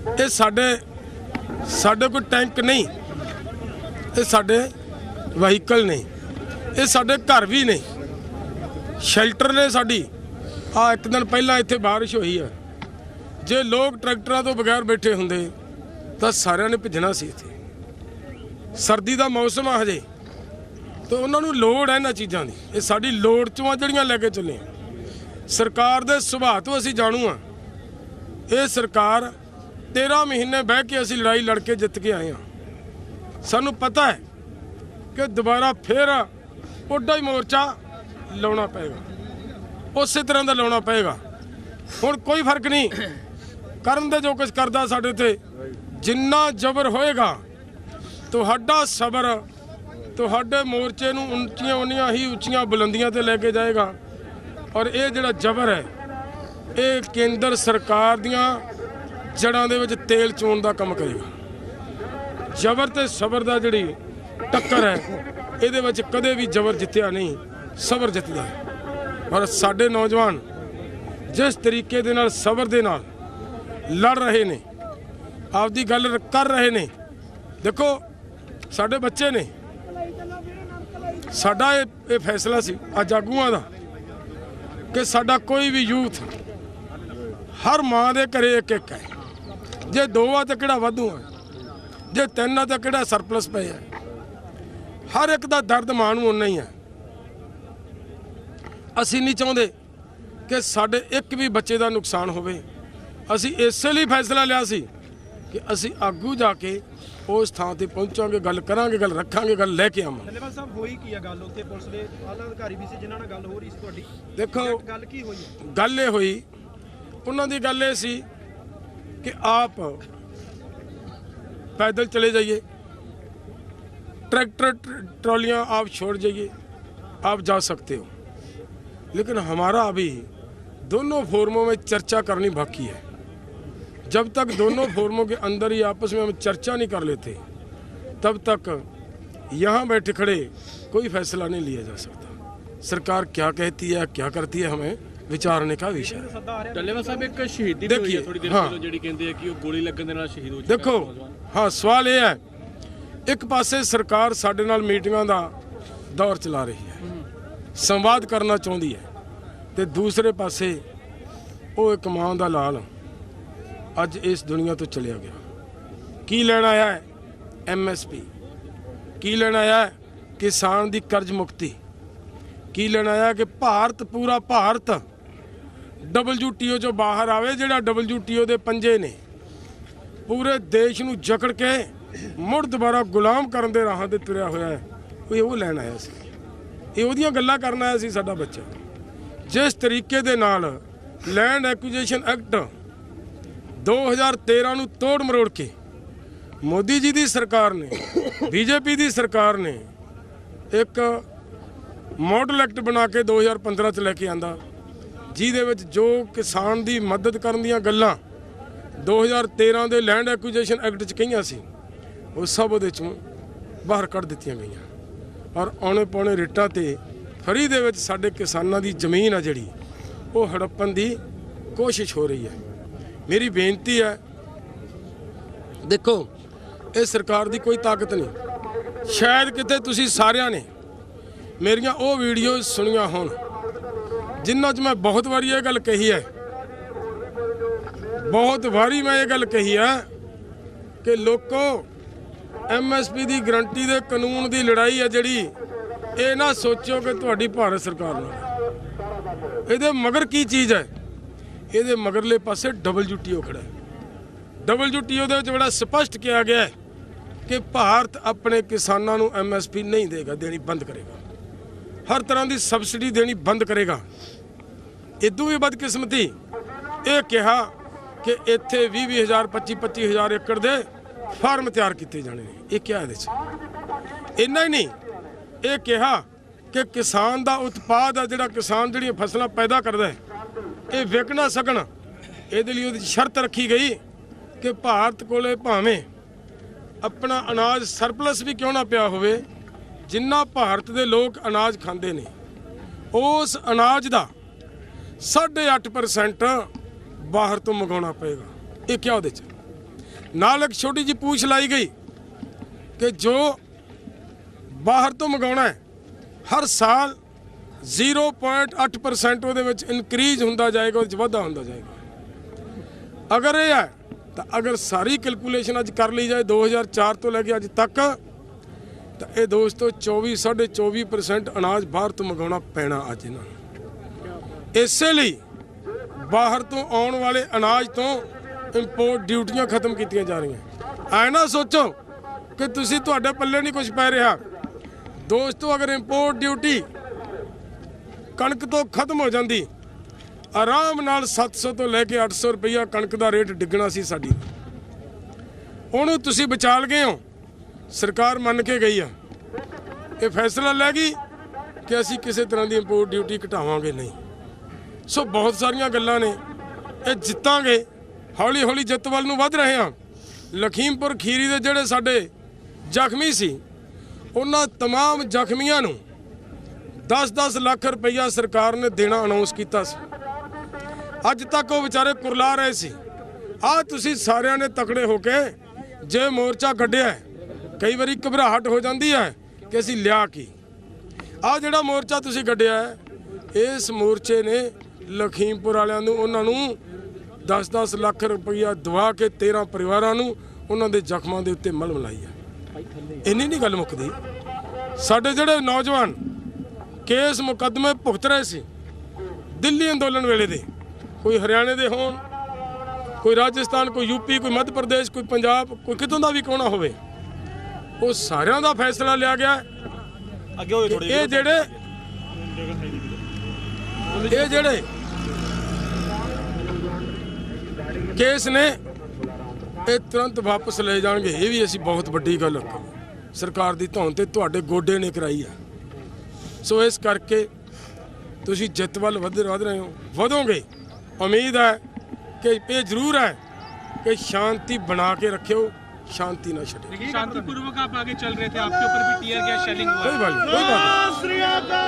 ਇਹ ਸਾਡੇ ਸਾਡੇ ਕੋਈ ਟੈਂਕ ਨਹੀਂ। ਇਹ ਸਾਡੇ ਵਹੀਕਲ ਨੇ ਇਹ ਸਾਡੇ ਘਰ ਵੀ ਨੇ ਸ਼ੈਲਟਰ ਨੇ ਸਾਡੀ। ਆ ਇੱਕ ਦਿਨ ਪਹਿਲਾਂ ਇੱਥੇ ਬਾਰਿਸ਼ ਹੋਈ ਹੈ ਜੇ ਲੋਕ ਟਰੈਕਟਰਾਂ ਤੋਂ ਬਗੈਰ ਬੈਠੇ ਹੁੰਦੇ, ਤਾਂ ਸਾਰਿਆਂ ਨੇ ਭਿੱਜਣਾ ਸੀ ਇੱਥੇ। ਸਰਦੀ ਦਾ ਮੌਸਮ ਆ ਹਜੇ। ਤੇ ਉਹਨਾਂ ਨੂੰ ਲੋੜ ਹੈ ਇਹਨਾਂ ਚੀਜ਼ਾਂ ਦੀ। ਇਹ ਸਾਡੀ ਲੋੜ ਚੋਂ ਆ ਜਿਹੜੀਆਂ ਲੈ ਕੇ ਚੱਲੇ ਸਰਕਾਰ ਦੇ ਸੁਭਾਅ ਤੋਂ ਅਸੀਂ ਜਾਣੂ ਆ। ਇਹ ਸਰਕਾਰ 13 ਮਹੀਨੇ ਬਹਿ ਕੇ ਅਸੀਂ ਲੜਾਈ ਲੜ ਕੇ ਜਿੱਤ ਕੇ ਆਏ ਹਾਂ। ਸਾਨੂੰ ਪਤਾ ਹੈ ਕਿ ਦੁਬਾਰਾ ਫੇਰ ਉੱਡਾ ਹੀ ਮੋਰਚਾ ਲਾਉਣਾ ਪਏਗਾ। ਉਸੇ ਤਰ੍ਹਾਂ ਦਾ ਲਾਉਣਾ ਪਏਗਾ। ਹੁਣ ਕੋਈ ਫ਼ਰਕ ਨਹੀਂ। ਕਰਨ ਦੇ ਜੋ ਕੁਝ ਕਰਦਾ ਸਾਡੇ ਤੇ, ਜਿੰਨਾ ਜ਼ਬਰ ਹੋਏਗਾ, ਤੁਹਾਡਾ ਸਬਰ ਤੁਹਾਡੇ ਮੋਰਚੇ ਨੂੰ ਉੱਚੀਆਂ ਉਨੀਆਂ ਹੀ ਉੱਚੀਆਂ ਬੁਲੰਦੀਆਂ ਤੇ ਲੈ ਕੇ ਜਾਏਗਾ। ਔਰ ਇਹ ਜਿਹੜਾ ਜ਼ਬਰ ਹੈ, ਇਹ ਕੇਂਦਰ ਸਰਕਾਰ ਦੀਆਂ ਜੜਾਂ ਦੇ ਵਿੱਚ ਤੇਲ ਚੋਣ ਦਾ ਕੰਮ ਕਰੇਗਾ ਜ਼ਬਰ ਤੇ ਸਬਰ ਦਾ ਜਿਹੜੀ ਟੱਕਰ ਹੈ, ਇਹਦੇ ਵਿੱਚ ਕਦੇ ਵੀ ਜ਼ਬਰ ਜਿੱਤਿਆ ਨਹੀਂ, ਸਬਰ ਜਿੱਤਦਾ ਪਰ ਸਾਡੇ ਨੌਜਵਾਨ ਜਿਸ ਤਰੀਕੇ ਦੇ ਨਾਲ, ਸਬਰ ਦੇ ਨਾਲ ਲੜ ਰਹੇ ਨੇ, ਆਪਦੀ ਗੱਲ ਕਰ ਰਹੇ ਨੇ, ਦੇਖੋ ਸਾਡੇ ਬੱਚੇ ਨੇ। ਸਾਡਾ ਇਹ ਇਹ ਫੈਸਲਾ ਸੀ, ਅੱਜ ਆਗੂਆਂ ਦਾ, ਕਿ ਸਾਡਾ ਕੋਈ ਵੀ ਯੂਥ ਹਰ ਮਾਂ ਦੇ ਘਰੇ ਇੱਕ ਇੱਕ ਹੈ। ਜੇ ਦੋ ਆ ਤਾਂ ਕਿਹੜਾ ਵਾਧੂ ਆ? ਜੇ ਤਿੰਨ ਆ ਤਾਂ ਕਿਹੜਾ ਸਰਪਲਸ ਪਏ ਆ? ਹਰ ਇੱਕ ਦਾ ਦਰਦ ਮਾਂ ਨੂੰ ਉਨਾ ਹੀ ਹੈ ਅਸੀਂ ਨਹੀਂ ਚਾਹੁੰਦੇ ਕਿ ਸਾਡੇ ਇੱਕ ਵੀ ਬੱਚੇ ਦਾ ਨੁਕਸਾਨ ਹੋਵੇ। ਅਸੀਂ ਇਸੇ ਲਈ ਫੈਸਲਾ ਲਿਆ ਸੀ ਕਿ ਅਸੀਂ ਆਗੂ ਜਾ ਕੇ ਉਸ ਥਾਂ ਤੇ ਪਹੁੰਚਾਂਗੇ ਗੱਲ ਕਰਾਂਗੇ ਗੱਲ ਰੱਖਾਂਗੇ ਗੱਲ ਲੈ ਕੇ ਆਵਾਂਗੇ। ਧੰਨਵਾਦ ਸਾਹਿਬ ਹੋਈ ਕੀ ਆ ਗੱਲ ਉੱਥੇ ਪੁਲਿਸ ਦੇ ਆਲਾ ਅਧਿਕਾਰੀ ਵੀ ਸੀ ਜਿਨ੍ਹਾਂ ਨਾਲ ਗੱਲ ਹੋ ਰਹੀ ਸੀ ਤੁਹਾਡੀ? ਦੇਖੋ ਗੱਲ ਕੀ ਹੋਈ? ਹੈ ਗੱਲ ਇਹ ਹੋਈ ਉਹਨਾਂ ਦੀ ਗੱਲ ਇਹ ਸੀ कि आप पैदल चले जाइए। ट्रैक्टर ट्रॉलियाँ आप छोड़ जाइए। आप जा सकते हो। लेकिन हमारा अभी दोनों फोरमों में चर्चा करनी बाकी है। जब तक दोनों फोरमों के अंदर ही आपस में हम चर्चा नहीं कर लेते, तब तक यहाँ बैठे खड़े कोई फैसला नहीं लिया जा सकता। सरकार क्या कहती है, क्या करती है हमें? ਵਿਚਾਰਨੇ ਕਾ ਵਿਸ਼ਾ ਹੈ। ਡੱਲੇਵਾਲ ਸਾਹਿਬ ਇੱਕ ਸ਼ਹੀਦੀ ਵੀ ਹੋਈ ਹੈ ਥੋੜੀ ਦੇਰ ਪਹਿਲਾਂ ਜਿਹੜੀ ਕਹਿੰਦੇ ਆ ਕਿ ਉਹ ਗੋਲੀ ਲੱਗਣ ਦੇ ਨਾਲ ਸ਼ਹੀਦ ਹੋ ਚੁੱਕਾ ਦੇਖੋ ਹਾਂ ਸਵਾਲ ਇਹ ਹੈ ਇੱਕ ਪਾਸੇ ਸਰਕਾਰ ਸਾਡੇ ਨਾਲ ਮੀਟਿੰਗਾਂ ਦਾ ਦੌਰ ਚਲਾ ਰਹੀ ਹੈ ਸੰਵਾਦ ਕਰਨਾ ਚਾਹੁੰਦੀ ਹੈ ਤੇ ਦੂਸਰੇ ਪਾਸੇ ਉਹ ਇੱਕ ਮਾਂ ਦਾ ਲਾਲ ਅੱਜ ਇਸ ਦੁਨੀਆ ਤੋਂ ਚਲਿਆ ਗਿਆ। ਕੀ ਲੈਣ ਆਇਆ ਹੈ? ਐਮਐਸਪੀ ਕੀ ਲੈਣ ਆਇਆ ਕਿਸਾਨ ਦੀ ਕਰਜ਼ ਮੁਕਤੀ। ਕੀ ਲੈਣ ਆਇਆ ਕਿ ਭਾਰਤ ਪੂਰਾ ਭਾਰਤ WTO ਚੋਂ ਬਾਹਰ ਆਵੇ, ਜਿਹੜਾ WTO ਦੇ ਪੰਜੇ ਨੇ। ਪੂਰੇ ਦੇਸ਼ ਨੂੰ ਜਕੜ ਕੇ ਮੁੜ ਦੁਬਾਰਾ ਗੁਲਾਮ ਕਰਨ ਦੇ ਰਾਹਾਂ ਤੇ ਤੁਰਿਆ ਹੋਇਆ ਹੈ। ਉਹ ਉਹ ਲੈਣ ਆਇਆ ਸੀ। ਇਹ ਉਹਦੀਆਂ ਗੱਲਾਂ ਕਰਨ ਆਇਆ ਸੀ ਸਾਡਾ ਬੱਚਾ। ਜਿਸ ਤਰੀਕੇ ਦੇ ਨਾਲ ਲੈਂਡ ਐਕੁਜੀਸ਼ਨ ਐਕਟ 2013 ਨੂੰ ਤੋੜ ਮਰੋੜ ਕੇ ਮੋਦੀ ਜੀ ਦੀ ਸਰਕਾਰ ਨੇ ਬੀਜੇਪੀ ਦੀ ਸਰਕਾਰ ਨੇ ਇੱਕ ਮਾਡਲ ਐਕਟ ਬਣਾ ਕੇ 2015 ਚ ਲੈ ਕੇ ਆਂਦਾ। ਜਿਹਦੇ ਵਿੱਚ ਜੋ ਕਿਸਾਨ ਦੀ ਮਦਦ ਕਰਨ ਦੀਆਂ ਗੱਲਾਂ 2013 ਦੇ ਲੈਂਡ ਐਕੁਜੀਸ਼ਨ ਐਕਟ ਚ ਕਹੀਆਂ ਸੀ, ਉਹ ਸਭ ਉਹਦੇ ਚੋਂ ਬਾਹਰ ਕੱਢ ਦਿੱਤੀਆਂ ਗਈਆਂ। ਔਰ ਆਉਣੇ ਪਾਉਣੇ ਰੇਟਾਂ ਤੇ ਫਰੀ ਦੇ ਵਿੱਚ ਸਾਡੇ ਕਿਸਾਨਾਂ ਦੀ ਜ਼ਮੀਨ ਆ ਜਿਹੜੀ, ਉਹ ਹੜੱਪਣ ਦੀ ਕੋਸ਼ਿਸ਼ ਹੋ ਰਹੀ ਹੈ। ਮੇਰੀ ਬੇਨਤੀ ਹੈ, ਦੇਖੋ, ਇਹ ਸਰਕਾਰ ਦੀ ਕੋਈ ਤਾਕਤ ਨਹੀਂ। ਸ਼ਾਇਦ ਕਿਤੇ ਤੁਸੀਂ ਸਾਰਿਆਂ ਨੇ ਮੇਰੀਆਂ ਉਹ ਵੀਡੀਓ ਸੁਣੀਆਂ ਹੋਣ ਜਿਨ੍ਹਾਂ 'ਚ ਮੈਂ ਬਹੁਤ ਵਾਰੀ ਇਹ ਗੱਲ ਕਹੀ ਹੈ। ਬਹੁਤ ਵਾਰੀ ਮੈਂ ਇਹ ਗੱਲ ਕਹੀ ਹੈ ਕਿ ਲੋਕੋ ਐਮਐਸਪੀ ਦੀ ਗਰੰਟੀ ਦੇ ਕਾਨੂੰਨ ਦੀ ਲੜਾਈ ਹੈ ਜਿਹੜੀ, ਇਹ ਨਾ ਸੋਚੋ ਕਿ ਤੁਹਾਡੀ ਭਾਰਤ ਸਰਕਾਰ ਨਾਲ ਇਹਦੇ ਮਗਰ ਕੀ ਚੀਜ਼ ਹੈ? ਇਹਦੇ ਮਗਰਲੇ ਪਾਸੇ WTO ਖੜਾ ਹੈ। WTO ਦੇ ਵਿੱਚ ਬੜਾ ਸਪਸ਼ਟ ਕਿਹਾ ਗਿਆ ਹੈ ਕਿ ਭਾਰਤ ਆਪਣੇ ਕਿਸਾਨਾਂ ਨੂੰ ਐਮਐਸਪੀ ਨਹੀਂ ਦੇਗਾ, ਦੇਣੀ ਬੰਦ ਕਰੇਗਾ। ਹਰ ਤਰ੍ਹਾਂ ਦੀ ਸਬਸਿਡੀ ਦੇਣੀ ਬੰਦ ਕਰੇਗਾ। ਇਦੋਂ ਵੀ ਬਦਕਿਸਮਤੀ। ਇਹ ਕਿਹਾ ਕਿ ਇੱਥੇ 20 ਹਜ਼ਾਰ 25 25000 ਏਕੜ ਦੇ ਫਾਰਮ ਤਿਆਰ ਕੀਤੇ ਜਾਣੇ ਨੇ। ਇਹ ਕਿਹਾ ਇਹਦੇ ਚ? ਇੰਨਾ ਹੀ ਨਹੀਂ। ਇਹ ਕਿਹਾ ਕਿ ਕਿਸਾਨ ਦਾ ਉਤਪਾਦ ਆ, ਜਿਹੜਾ ਕਿਸਾਨ ਜਿਹੜੀਆਂ ਫਸਲਾਂ ਪੈਦਾ ਕਰਦਾ ਇਹ ਵਿਕ ਨਾ ਸਕਣ। ਇਹਦੇ ਲਈ ਉਹਦੀ ਸ਼ਰਤ ਰੱਖੀ ਗਈ ਕਿ ਭਾਰਤ ਕੋਲੇ ਭਾਵੇਂ ਆਪਣਾ ਅਨਾਜ ਸਰਪਲਸ ਵੀ ਕਿਉਂ ਨਾ ਪਿਆ ਹੋਵੇ, ਜਿੰਨਾ ਭਾਰਤ ਦੇ ਲੋਕ ਅਨਾਜ ਖਾਂਦੇ ਨੇ, ਉਸ ਅਨਾਜ ਦਾ 8.5% ਬਾਹਰ ਤੋਂ ਮੰਗਾਉਣਾ ਪਏਗਾ। ਇਹ ਕਿਹਾ ਉਹਦੇ ਚ? ਨਾਲ ਇੱਕ ਛੋਟੀ ਜੀ ਪੂਛ ਲਾਈ ਗਈ ਕਿ ਜੋ ਬਾਹਰ ਤੋਂ ਮੰਗਾਉਣਾ ਹੈ, ਹਰ ਸਾਲ 0.8% ਉਹਦੇ ਵਿੱਚ ਇਨਕਰੀਜ਼ ਹੁੰਦਾ ਜਾਏਗਾ, ਉਹਦੇ ਵਿੱਚ ਵਾਧਾ ਹੁੰਦਾ ਜਾਏਗਾ। ਅਗਰ ਇਹ ਹੈ, ਤਾਂ ਅਗਰ ਸਾਰੀ ਕੈਲਕੂਲੇਸ਼ਨ ਅੱਜ ਕਰ ਲਈ ਜਾਏ 2004 ਤੋਂ ਲੈ ਕੇ ਅੱਜ ਤੱਕ, ਤਾਂ ਇਹ ਦੋਸਤੋ 24 24% ਅਨਾਜ ਬਾਹਰ ਤੋਂ ਮੰਗਾਉਣਾ ਪੈਣਾ ਅੱਜ ਇਹਨਾਂ ਨੂੰ। ਇਸੇ ਲਈ ਬਾਹਰ ਤੋਂ ਆਉਣ ਵਾਲੇ ਅਨਾਜ ਤੋਂ ਇੰਪੋਰਟ ਡਿਊਟੀਆਂ ਖਤਮ ਕੀਤੀਆਂ ਜਾ ਰਹੀਆਂ। ਐ ਨਾ ਸੋਚੋ ਕਿ ਤੁਸੀਂ ਤੁਹਾਡੇ ਪੱਲੇ ਨਹੀਂ ਕੁਝ ਪੈ ਰਿਹਾ। ਦੋਸਤੋ, ਅਗਰ ਇੰਪੋਰਟ ਡਿਊਟੀ ਕਣਕ ਤੋਂ ਖਤਮ ਹੋ ਜਾਂਦੀ, ਆਰਾਮ ਨਾਲ 700 ਤੋਂ ਲੈ ਕੇ 800 ਰੁਪਈਆ ਕਣਕ ਦਾ ਰੇਟ ਡਿੱਗਣਾ ਸੀ ਸਾਡੀ। ਉਹਨੂੰ ਤੁਸੀਂ ਬਚਾਲ ਗਏ ਹੋ। ਸਰਕਾਰ ਮੰਨ ਕੇ ਗਈ ਆ। ਇਹ ਫੈਸਲਾ ਲੈ ਗਈ ਕਿ ਅਸੀਂ ਕਿਸੇ ਤਰ੍ਹਾਂ ਦੀ ਇੰਪੋਰਟ ਡਿਊਟੀ ਘਟਾਵਾਂਗੇ ਨਹੀਂ। ਸੋ ਬਹੁਤ ਸਾਰੀਆਂ ਗੱਲਾਂ ਨੇ ਇਹ ਜਿੱਤਾਂਗੇ ਹੌਲੀ ਹੌਲੀ ਜਿੱਤ ਵੱਲ ਨੂੰ ਵੱਧ ਰਹੇ ਹਾਂ ਲਖੀਮਪੁਰ ਖੀਰੀ ਦੇ ਜਿਹੜੇ ਸਾਡੇ ਜ਼ਖਮੀ ਸੀ ਉਹਨਾਂ तमाम ਜ਼ਖਮੀਆਂ ਨੂੰ 10-10 ਲੱਖ ਰੁਪਈਆ ਸਰਕਾਰ ਨੇ ਦੇਣਾ ਅਨਾਉਂਸ ਕੀਤਾ ਸੀ ਅੱਜ ਤੱਕ ਉਹ ਵਿਚਾਰੇ ਕੁਰਲਾ ਰਹੇ ਸੀ ਆ ਤੁਸੀਂ ਸਾਰਿਆਂ ਨੇ ਤਕੜੇ ਹੋ ਕੇ ਜੇ ਮੋਰਚਾ ਕੱਢਿਆ ਹੈ, ਕਈ ਵਾਰੀ ਘਬਰਾਹਟ ਹੋ ਜਾਂਦੀ ਹੈ ਕਿ ਅਸੀਂ ਲਿਆ ਕੀ ਆ ਜਿਹੜਾ ਮੋਰਚਾ ਤੁਸੀਂ ਕੱਢਿਆ ਹੈ, ਇਸ ਮੋਰਚੇ ਨੇ ਲਖੀਮਪੁਰ ਵਾਲਿਆਂ ਨੂੰ ਉਹਨਾਂ ਨੂੰ 10-10 ਲੱਖ ਰੁਪਈਆ ਦਵਾ ਕੇ 13 ਪਰਿਵਾਰਾਂ ਨੂੰ ਉਹਨਾਂ ਦੇ ਜ਼ਖਮਾਂ ਦੇ ਉੱਤੇ ਮਲਮ ਲਾਈ ਹੈ ਇੰਨੀ ਨਹੀਂ ਗੱਲ ਮੁੱਕਦੀ ਸਾਡੇ ਜਿਹੜੇ ਨੌਜਵਾਨ ਕੇਸ ਮੁਕੱਦਮੇ ਭੁਗਤ ਰਹੇ ਸੀ ਦਿੱਲੀ ਅੰਦੋਲਨ ਵੇਲੇ ਦੇ ਕੋਈ ਹਰਿਆਣੇ ਦੇ ਹੋਣ ਕੋਈ ਰਾਜਸਥਾਨ ਕੋਈ ਯੂਪੀ ਕੋਈ ਮੱਧ ਪ੍ਰਦੇਸ਼ ਕੋਈ ਪੰਜਾਬ ਕੋਈ ਕਿਤੋਂ ਦਾ ਵੀ ਕੋਣਾ ਹੋਵੇ ਉਹ ਸਾਰਿਆਂ ਦਾ ਫੈਸਲਾ ਲਿਆ ਗਿਆ। ਅੱਗੇ ਹੋਏ ਥੋੜੀ ਇਹ ਜਿਹੜੇ ਇਹ ਜਿਹੜੇ ਕੇਸ ਨੇ ਇਹ ਤੁਰੰਤ ਵਾਪਸ ਲਏ ਜਾਣਗੇ ਇਹ ਵੀ ਅਸੀਂ ਬਹੁਤ ਵੱਡੀ ਗੱਲ ਆਖਾਂਗੇ ਸਰਕਾਰ ਦੀ ਧੌਣ ਤੇ ਤੁਹਾਡੇ ਗੋਡੇ ਨੇ ਕਰਾਈ ਆ ਸੋ ਇਸ ਕਰਕੇ ਤੁਸੀਂ ਜਿੱਤ ਵੱਲ ਵਧ ਵਧ ਰਹੇ ਹੋ ਵਧੋਗੇ ਉਮੀਦ ਹੈ ਕਿ ਇਹ ਜ਼ਰੂਰ ਹੈ ਕਿ ਸ਼ਾਂਤੀ ਬਣਾ ਕੇ ਰੱਖਿਓ ਸ਼ਾਂਤੀ ਨਾ ਛੱਡਿਓ शांतिपूर्वक आप आगे चल रहे थे आपके ऊपर भी टीयर गैस शेलिंग हुआ कोई बात नहीं कोई बात नहीं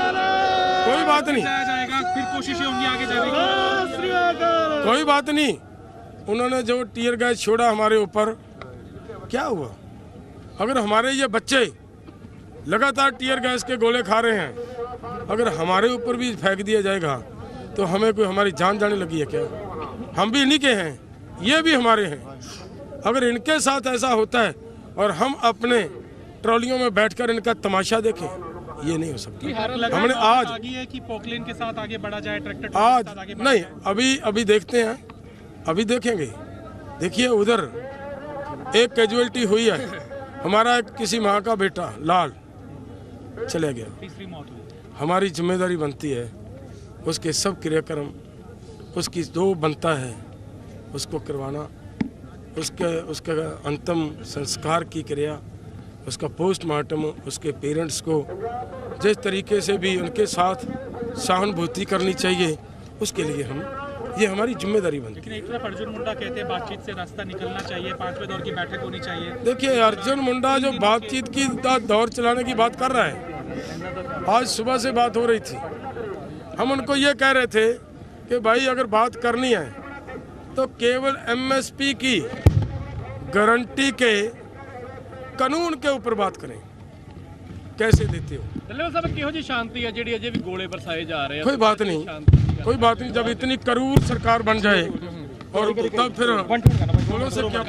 कोई बात नहीं जाया जाएगा फिर कोशिशें होंगी आगे जाने की कोई बात नहीं उन्होंने जो टीयर गैस छोड़ा हमारे ऊपर क्या हुआ? अगर हमारे ये बच्चे लगातार टीयर गैस के गोले खा रहे हैं अगर हमारे ऊपर भी फेंक दिया जाएगा तो हमें कोई हमारी जान जाने लगी है क्या? हम भी इन्हीं के हैं ये भी हमारे हैं। अगर इनके साथ ऐसा होता है और हम अपने ट्रॉलियों में बैठकर इनका तमाशा देखें ये नहीं हो सकता। हमने आज आगे है कि पोकलेन के साथ आगे बढ़ा जाए ट्रैक्टर आज नहीं अभी अभी देखते हैं। अभी देखेंगे। देखिए उधर एक कैजुअलिटी हुई है। हमारा एक किसी माँ का बेटा लाल चले गया। हमारी ज़िम्मेदारी बनती है उसके सब क्रियाक्रम उसकी जो बनता है उसको करवाना उसके उसका अंतिम संस्कार की क्रिया उसका पोस्टमार्टम उसके पेरेंट्स को जिस तरीके से भी उनके साथ सहानुभूति करनी चाहिए उसके लिए हम ये हमारी जिम्मेदारी बनती है लेकिन एक तरफ अर्जुन मुंडा कहते हैं बातचीत से रास्ता निकलना चाहिए पांचवें दौर की बैठक होनी चाहिए देखिए अर्जुन मुंडा जो बातचीत की दा- दौर चलाने की बात कर रहा है आज सुबह से बात हो रही थी हम उनको ये कह रहे थे कि भाई अगर बात करनी है तो केवल एमएसपी की गारंटी के कानून के ऊपर बात करें कैसे देते हो दल्लेवा साहब किहो जी शांति है ਜਿਹੜੀ ਅਜੇ ਵੀ ਗੋਲੇ ਬਰਸਾਏ ਜਾ ਰਹੇ कोई बात नहीं कोई बात नहीं जब इतनी करूर सरकार बन जाए और तब फिर बोलो से क्या